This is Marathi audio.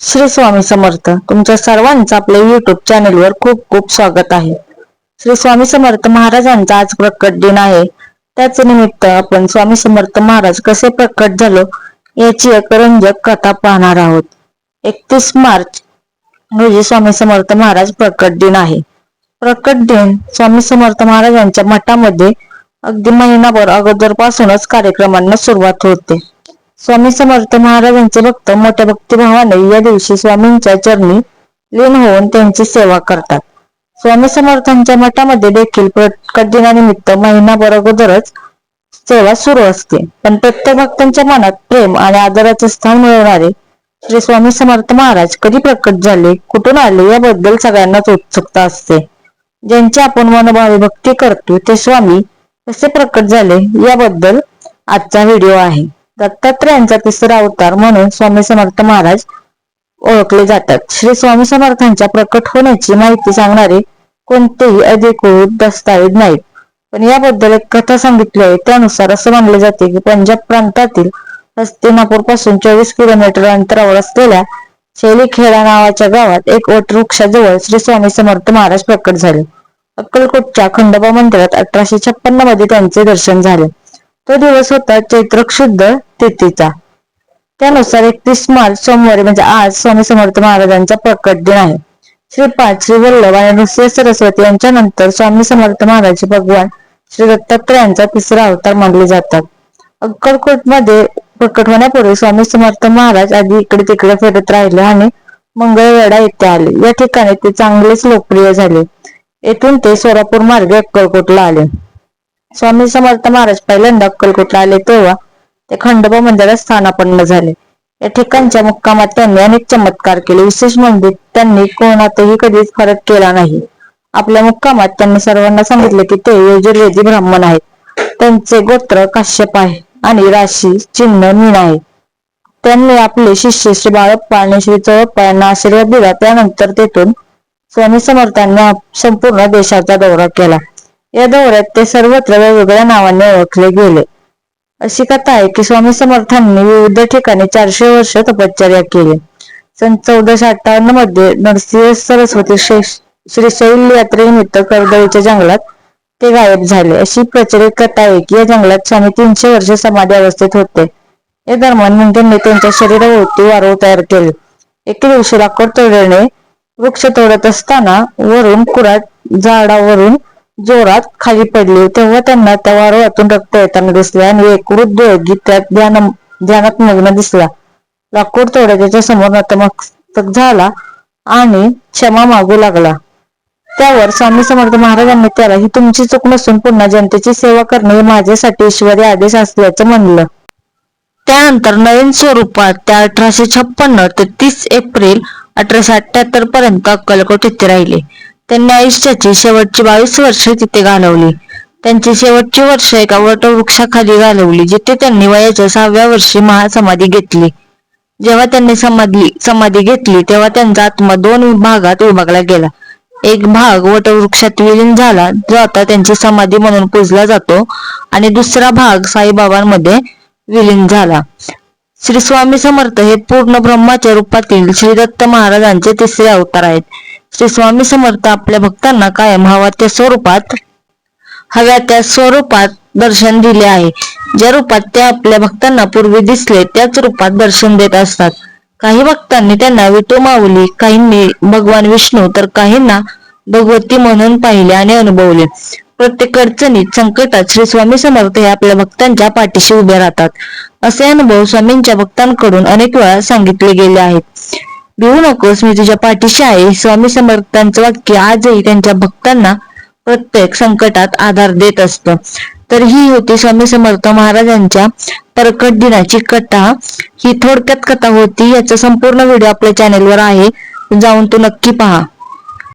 श्री स्वामी समर्थ तुमच्या सर्वांचं आपल्या युट्यूब चॅनलवर खूप खूप स्वागत आहे. श्री स्वामी समर्थ महाराजांचा आज प्रकट दिन आहे. त्याच निमित्त आपण स्वामी समर्थ महाराज कसे प्रकट झालो याची एक रंजक कथा पाहणार आहोत. एकतीस मार्च रोजी स्वामी समर्थ महाराज प्रकट दिन आहे. प्रकट दिन स्वामी समर्थ महाराजांच्या मठामध्ये अगदी महिनाभर अगोदरपासूनच कार्यक्रमांना सुरुवात होते. स्वामी समर्थ महाराजांचे भक्त मोठ्या भक्तिभावाने या दिवशी स्वामींच्या चरणी लीन होऊन त्यांची सेवा करतात. स्वामी समर्थांच्या मठामध्ये देखील प्रकट दिनानिमित्त महिनाभर अगोदरच सेवा सुरू असते. पण प्रत्येक भक्तांच्या मनात प्रेम आणि आदराचे स्थान मिळवणारे श्री स्वामी समर्थ महाराज कधी प्रकट झाले कुठून आले याबद्दल सगळ्यांनाच उत्सुकता असते. ज्यांची आपण मनोभावी भक्ती करतो ते स्वामी कसे प्रकट झाले याबद्दल आजचा व्हिडिओ आहे. दत्तात्रयांचा तिसरा अवतार म्हणून स्वामी समर्थ महाराज ओळखले जातात. श्री स्वामी समर्थांच्या प्रकट होण्याची माहिती सांगणारे कोणतेही अधिकृत दस्तावेज नाहीत. पण याबद्दल एक कथा सांगितली आहे. त्यानुसार असं मानले जाते की पंजाब प्रांतातील हस्तिनापूरपासून चोवीस किलोमीटर अंतरावर असलेल्या शैलीखेडा नावाच्या गावात एक वटवृक्षाजवळ श्री स्वामी समर्थ महाराज प्रकट झाले. अक्कलकोटच्या खंडोबा मंदिरात अठराशे छप्पन्नमध्ये त्यांचे दर्शन झाले. तो दिवस होता चैत्र शुद्ध तिथीचा. त्यानुसार एकतीस मार्च सोमवारी म्हणजे आज स्वामी समर्थ महाराजांचा प्रकट दिन आहे. श्रीपाद श्री वल्लभ आणि नृसिंह सरस्वती यांच्या नंतर स्वामी समर्थ महाराज भगवान श्री दत्तात्रयांचा तिसरा अवतार मानले जातात. अक्कलकोटमध्ये प्रकट होण्यापूर्वी स्वामी समर्थ महाराज आधी इकडे तिकडे फिरत राहिले आणि मंगळवेढा येथे आले. या ठिकाणी ते चांगलेच लोकप्रिय झाले. येथून ते सोलापूर मार्गे अक्कलकोटला आले. स्वामी समर्थ महाराज पहिल्यांदा अक्कलकोटला आले तेव्हा ते खंडोबा मंदिरात स्थानापन्न झाले. या ठिकाणच्या मुक्कामात त्यांनी अनेक चमत्कार केले. विशेष म्हणजे त्यांनी कोणातही कधीच फरक केला नाही. आपल्या मुक्कामात त्यांनी सर्वांना सांगितले की ते यजुर्वेदी ब्राह्मण आहेत. त्यांचे गोत्र काश्यप आहे आणि राशी चिन्ह मीन आहे. त्यांनी आपले शिष्य श्री बाळप्पा आणि श्री चौप्पा यांना आशीर्वाद दिला. त्यानंतर तेथून स्वामी समर्थांनी संपूर्ण देशाचा दौरा केला. या दौऱ्यात ते सर्वत्र वेगवेगळ्या नावाने ओळखले गेले. अशी कथा आहे की स्वामी समर्थांनी विविध ठिकाणी चारशे वर्ष तपश्चर्या केली. सन चौदाशे अठ्ठावन्नमध्ये नरसिंह सरस्वती श्री शैल यात्रेनिमित्त कर्दळीच्या जंगलात ते गायब झाले. अशी प्रचलित कथा आहे की या जंगलात स्वामी तीनशे वर्ष समाधी अवस्थेत होते. या दरम्यान मुंडेंनी त्यांच्या शरीरावरती वारव तयार केले. एके दिवशी लाकूड तोडणे वृक्ष तोडत असताना वरून कुराट झाडावरून जोरात खाली पडले तेव्हा त्यांना त्या वारवातून रक्त येताना दिसले आणि एक वृद्ध योगी त्यात ध्यान ध्यानात मग्न दिसला. लाकूड तोड्याच्या समोर नतमस्तक झाला आणि क्षमा मागू लागला. त्यावर स्वामी समर्थ महाराजांनी त्याला ही तुमची चूक नसून पुन्हा जनतेची सेवा करणे हे माझ्यासाठी ईश्वरी आदेश असल्याचं म्हणलं. त्यानंतर नवीन स्वरूपात त्या अठराशे छप्पन्न ते तीस एप्रिल अठराशे अठ्याहत्तर पर्यंत अक्कलकोट येथे राहिले. त्यांनी आयुष्याची शेवटची बावीस वर्ष तिथे घालवली. त्यांची शेवटची वर्ष एका वटवृक्षाखाली घालवली जिथे त्यांनी वयाच्या सहाव्या वर्षी महासमाधी घेतली. जेव्हा त्यांनी समाधी समाधी घेतली तेव्हा त्यांचा आत्मा दोन भागात विभागला गेला. एक भाग वटवृक्षात विलीन झाला जो आता त्यांची समाधी म्हणून पूजला जातो आणि दुसरा भाग साईबाबांमध्ये विलीन झाला. श्री स्वामी समर्थ हे पूर्ण ब्रह्माच्या रूपातील श्री दत्त महाराजांचे तिसरे अवतार आहेत. श्री स्वामी समर्थ आपल्या भक्तांना कायम हवा त्या स्वरूपात हव्या त्या स्वरूपात दर्शन दिले आहे. ज्या रूपात ते आपल्या भक्तांना पूर्वी दिसले त्याच रूपात दर्शन देत असतात. काही भक्तांनी त्यांना विटू माऊली काहींनी भगवान विष्णू तर काहींना भगवती म्हणून पाहिले आणि अनुभवले. प्रत्येक अडचणीत संकटात श्री स्वामी समर्थ हे आपल्या भक्तांच्या पाठीशी उभे राहतात. असे अनुभव स्वामींच्या भक्तांकडून अनेक वेळा सांगितले गेले आहेत. भिवू नकोस मी तुझ्या पाठीशी आहे. स्वामी समर्थांचं वाक्य आजही त्यांच्या भक्तांना प्रत्येक संकटात आधार देत असत. तर ही होती स्वामी समर्थ महाराजांच्या प्रकट दिनाची कथा. ही थोडक्यात कथा होती याचा संपूर्ण व्हिडिओ आपल्या चॅनेलवर आहे. जाऊन तो नक्की पहा.